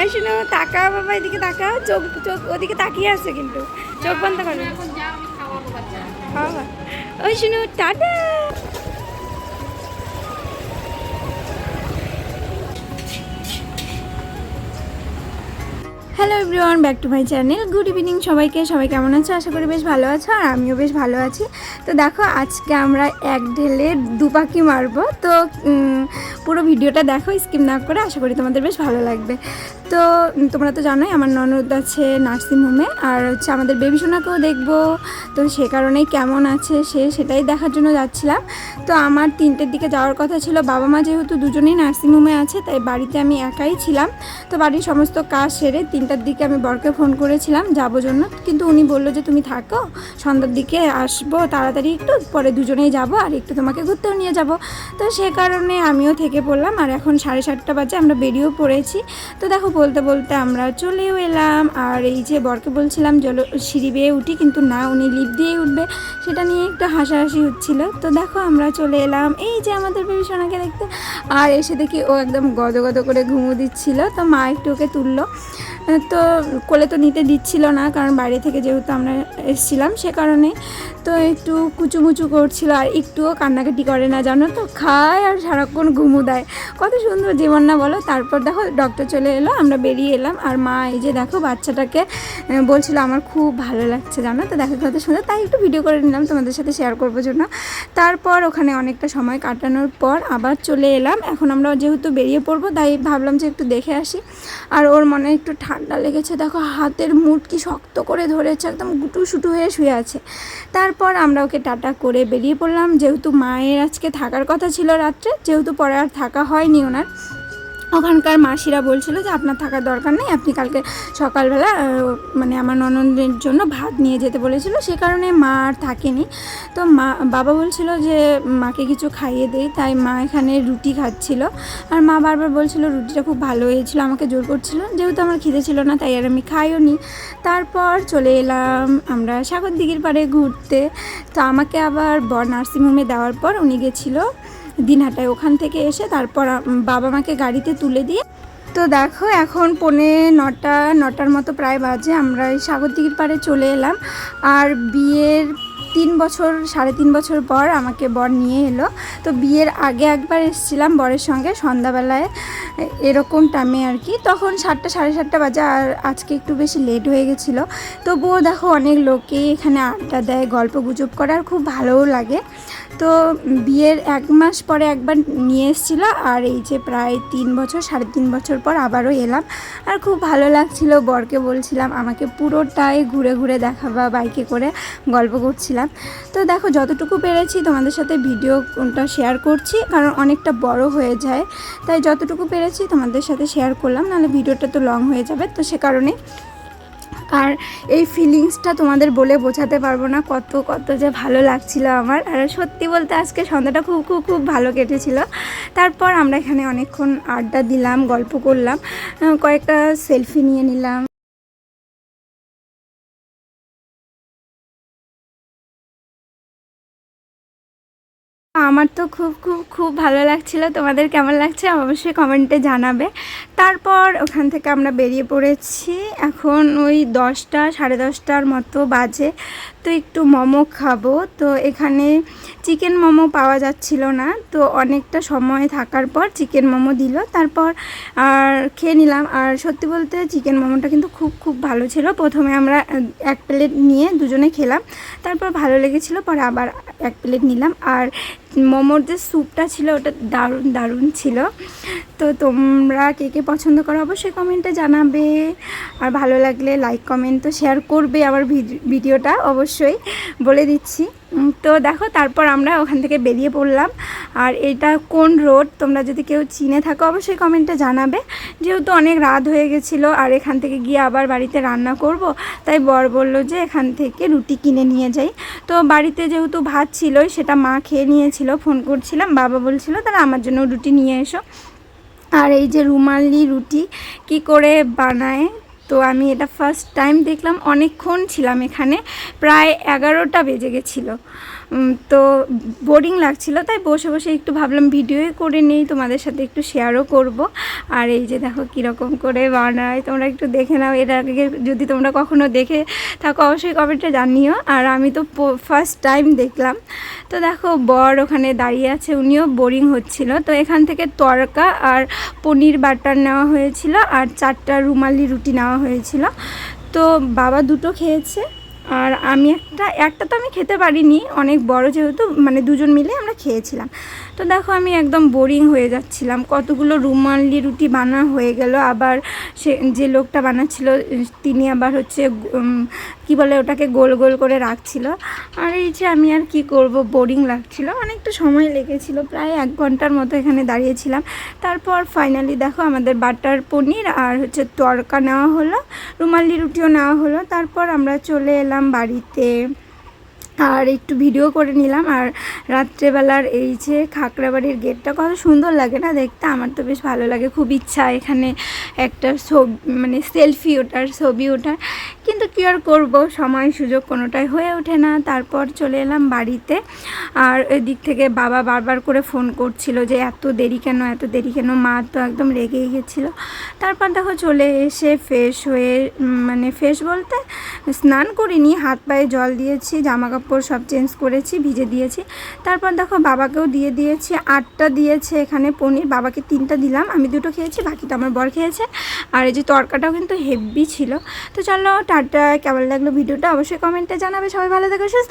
এই শুনো তাকাও বাবা এদিকে তাকাও। চোখ চোখ ওদিকে তাকিয়ে আছে কিন্তু। চোখ বন্ধ করো। বাবা ওই শুনো tata. Hello everyone back to my channel good evening সবাইকে। সবাই কেমন আছো? আশা করি বেশ ভালো আছো আর আমিও বেশ ভালো আছি। তো দেখো, আজকে আমরা এক ঢেলে দু পাখি মারবো। তো পুরো ভিডিওটা দেখো, স্কিপ না করে আশা করি তোমাদের বেশ ভালো লাগবে। তো তোমরা তো জানোই, আমার ননদ আছে নার্সিংহোমে আর হচ্ছে আমাদের বেবি সোনাকেও দেখব। তো সে কারণেই কেমন আছে সে সেটাই দেখার জন্য যাচ্ছিলাম। তো আমার তিনটের দিকে যাওয়ার কথা ছিল, বাবা মা যেহেতু দুজনেই নার্সিংহোমে আছে, তাই বাড়িতে আমি একাই ছিলাম। তো বাড়ির সমস্ত কাজ সেরে তিনটার দিকে আমি বরকে ফোন করেছিলাম যাব জন্য। কিন্তু উনি বলল যে, তুমি থাকো, সন্ধ্যার দিকে আসব তাড়াতাড়ি একটু পরে দুজনেই যাব আর একটু তোমাকে ঘুরতেও নিয়ে যাব। তো সে কারণে আমিও থেকে পড়লাম আর এখন সাড়ে সাতটা বাজে, আমরা বেরিয়েও পড়েছি। তো দেখো বলতে বলতে আমরা চলেও এলাম আর এই যে বরকে বলছিলাম জল, সিঁড়ি বেয়ে উঠি কিন্তু না, উনি লিফট দিয়েই উঠবে। সেটা নিয়ে একটু হাসাহাসি হচ্ছিল। তো দেখো আমরা চলে এলাম এই যে আমাদের বেবি সোনাকে দেখতে। আর এসে দেখি ও একদম গদ গদ করে ঘুমো দিচ্ছিল। তো মা একটু ওকে তুললো। তো কোলে তো নিতে দিচ্ছিল না, কারণ বাইরে থেকে যেহেতু আমরা এসেছিলাম সে কারণে। তো একটু কুচুমুচু করছিল আর একটুও কান্নাকাটি করে না, জানো তো? খায় আর সারাক্ষণ ঘুমু দেয়। কত সুন্দর জীবন না বলো? তারপর দেখো ডক্টর চলে এলো, আমরা বেরিয়ে এলাম। আর মা এই যে দেখো, বাচ্চাটাকে বলছিল, আমার খুব ভালো লাগছে, জানো তো? দেখো কত সুন্দর। তাই একটু ভিডিও করে নিলাম, তোমাদের সাথে শেয়ার করব জন্য। তারপর ওখানে অনেকটা সময় কাটানোর পর আবার চলে এলাম। এখন আমরা যেহেতু বেরিয়ে পড়ব, তাই ভাবলাম যে একটু দেখে আসি। আর ওর মনে একটু ঠান্ডা লেগেছে। দেখো, হাতের মুঠ কি শক্ত করে ধরেছে, একদম গুটু সুটু হয়ে শুয়ে আছে। তারপর আমরা ওকে টাটা করে বেরিয়ে পড়লাম। যেহেতু মায়ের আজকে থাকার কথা ছিল রাত্রে, যেহেতু পরে আর থাকা হয়নি ওনার ওখানকার মাসিরা বলছিল যে আপনার থাকার দরকার নেই, আপনি কালকে সকালবেলা মানে আমার ননদের জন্য ভাত নিয়ে যেতে বলেছিল, সে কারণে মা আর থাকেনি। তো মা, বাবা বলছিল যে মাকে কিছু খাইয়ে দেই, তাই মা এখানে রুটি খাচ্ছিল। আর মা বারবার বলছিল রুটিটা খুব ভালো হয়েছিল, আমাকে জোর করছিল, যেহেতু আমার খিদে ছিল না, তাই আর আমি খাইও নি তারপর চলে এলাম আমরা সাগর দিঘির পাড়ে ঘুরতে। তো আমাকে আবার বর নার্সিংহোমে দেওয়ার পর উনি গেছিল দিনহাটায় ওখান থেকে এসে তারপর বাবা মাকে গাড়িতে তুলে দিয়ে। তো দেখো, এখন পৌনে নটা, নটার মতো প্রায় বাজে, আমরা এই সাগরদিঘির পাড়ে চলে এলাম। আর বিয়ের তিন বছর, সাড়ে তিন বছর পর আমাকে বর নিয়ে এলো। তো বিয়ের আগে একবার এসেছিলাম বরের সঙ্গে, সন্ধ্যাবেলায় এরকম টাইমে আর কি। তখন সাতটা, সাড়ে সাতটা বাজে, আর আজকে একটু বেশি লেট হয়ে গেছিল। তবুও দেখো, অনেক লোকেই এখানে আড্ডা দেয় গল্প গুজব করে, আর খুব ভালোও লাগে। তো বিয়ের এক মাস পরে একবার নিয়ে এসেছিল আর এই যে প্রায় তিন বছর, সাড়ে তিন বছর পর আবারও এলাম। আর খুব ভালো লাগছিল, বরকে বলছিলাম আমাকে পুরোটাই ঘুরে ঘুরে দেখাবা, বাইকে করে গল্প করছিলাম। তো দেখো, যতটুকু পেরেছি তোমাদের সাথে ভিডিওটা শেয়ার করছি, কারণ অনেকটা বড় হয়ে যায়। তাই যতটুকু পেরেছি তোমাদের সাথে শেয়ার করলাম, নাহলে ভিডিওটা তো লং হয়ে যাবে। তো সে কারণে আর এই ফিলিংসটা তোমাদের বলে বোঝাতে পারব না কত কত যে ভালো লাগছিল আমার। আর সত্যি বলতে আজকে সন্ধ্যাটা খুব খুব খুব ভালো কেটেছিল। তারপর আমরা এখানে অনেকক্ষণ আড্ডা দিলাম, গল্প করলাম কয়েকটা সেলফি নিয়ে নিলাম। আমার তো খুব খুব খুব ভালো লাগছিল। তোমাদের কেমন লাগছে অবশ্যই কমেন্টে জানাবে। তারপর ওখান থেকে আমরা বেরিয়ে পড়েছি। এখন ওই দশটা, সাড়ে দশটার মতো বাজে। তো একটু মোমো খাব। তো এখানে চিকেন মোমো পাওয়া যাচ্ছিল না। তো অনেকটা সময় থাকার পর চিকেন মোমো দিল। তারপর আর খেয়ে নিলাম। আর সত্যি বলতে চিকেন মোমোটা কিন্তু খুব খুব ভালো ছিল। প্রথমে আমরা এক প্লেট নিয়ে দুজনে খেলাম। তারপর ভালো লেগেছিলো, পরে আবার এক প্লেট নিলাম। আর মোমোর যে স্যুপটা ছিল, ওটা দারুণ দারুণ ছিল। তো তোমরা কে কে পছন্দ করো অবশ্যই কমেন্টে জানাবে। আর ভালো লাগলে লাইক, কমেন্ট তো শেয়ার করবে আমার ভিড- ভিডিওটা। অবশ্যই বলে দিচ্ছি। তো দেখো, তারপর আমরা ওখান থেকে বেরিয়ে পড়লাম। আর এটা কোন রোড? তোমরা যদি কেউ চিনে থাকো, অবশ্যই কমেন্টে জানাবে। যেহেতু অনেক রাত হয়ে গেছিল, আর এখান থেকে গিয়ে আবার বাড়িতে রান্না করব, তাই বর বলল যে এখান থেকে রুটি কিনে নিয়ে যাই। তো বাড়িতে যেহেতু ভাত ছিলই, সেটা মা খেয়ে নিয়েছিল ফোন করছিলাম, বাবা বলছিল, তাহলে আমার জন্য রুটি নিয়ে এসো। আর এই যে রুমালি রুটি কি করে বানায় তো আমি এটা ফার্স্ট টাইম দেখলাম অনেকক্ষণ ছিলাম এখানে প্রায় এগারোটা বেজে গেছিল। তো বোরিং লাগছিল, তাই বসে বসে একটু ভাবলাম ভিডিওই করে নিই, তোমাদের সাথে একটু শেয়ারও করব। আর এই যে দেখো কীরকম করে বানায়, তোমরা একটু দেখে নাও, এর আগে যদি তোমরা কখনো দেখে থাকো, অবশ্যই কমেন্টে জানিও। আর আমি তো ফার্স্ট টাইম দেখলাম। তো দেখো, বর ওখানে দাঁড়িয়ে আছে, উনিও বোরিং হচ্ছিল। তো এখান থেকে তরকা আর পনির বাটার নেওয়া হয়েছিল, আর চারটা রুমালি রুটি নেওয়া হয়েছিল। তো বাবা দুটো খেয়েছে। আর আমি একটা একটা তো আমি খেতে পারিনি, অনেক বড় যেহেতু মানে দুজন মিলে আমরা খেয়েছিলাম। তো দেখো আমি একদম বোরিং হয়ে যাচ্ছিলাম। কতগুলো রুমালি রুটি বানা হয়ে গেল। আবার সে, যে লোকটা বানাচ্ছিল, তিনি আবার হচ্ছে কি বলে ওটাকে গোল গোল করে রাখছিল। আর এই যে আমি আর কি করব বোরিং লাগছিল। অনেকটা সময় লেগেছিল, প্রায় এক ঘণ্টার মতো এখানে দাঁড়িয়েছিলাম। তারপর ফাইনালি দেখো আমাদের বাটার পনির আর হচ্ছে তরকা নেওয়া হলো, রুমালি রুটিও নেওয়া হলো। তারপর আমরা চলে এলাম বাড়িতে। আর একটু ভিডিও করে নিলাম। আর রাত্রেবেলার এই যে খাকড়াবাড়ির গেটটা কত সুন্দর লাগে না দেখতে? আমার তো বেশ ভালো লাগে। খুব ইচ্ছা এখানে একটা ছবি মানে সেলফি ওঠার, ছবি ওঠার। কিন্তু কী আর করব? সময় সুযোগ কোনোটাই হয়ে ওঠে না। তারপর চলে এলাম বাড়িতে। আর এদিক থেকে বাবা বারবার করে ফোন করছিল যে, এত দেরি কেন? এত দেরি কেন? মা তো একদম রেগেই গেছিল। তারপর দেখো চলে এসে ফ্রেশ হয়ে মানে ফ্রেশ বলতে স্নান করিনি, হাত পায়ে জল দিয়েছি জামা কাপড় সব চেঞ্জ করেছি, ভিজে দিয়েছি। তারপর দেখো বাবাকেও দিয়ে দিয়েছি, আটটা দিয়েছে এখানে পনির, বাবাকে তিনটা দিলাম, আমি দুটো খেয়েছি বাকিটা আমার বর খেয়েছে। আর এই যে তরকাটাও কিন্তু হেভি ছিল। তো চলো টাটা কেমন লাগল ভিডিওটা অবশ্যই কমেন্টে জানাবে। সবাই ভালো থাকো সুস্থ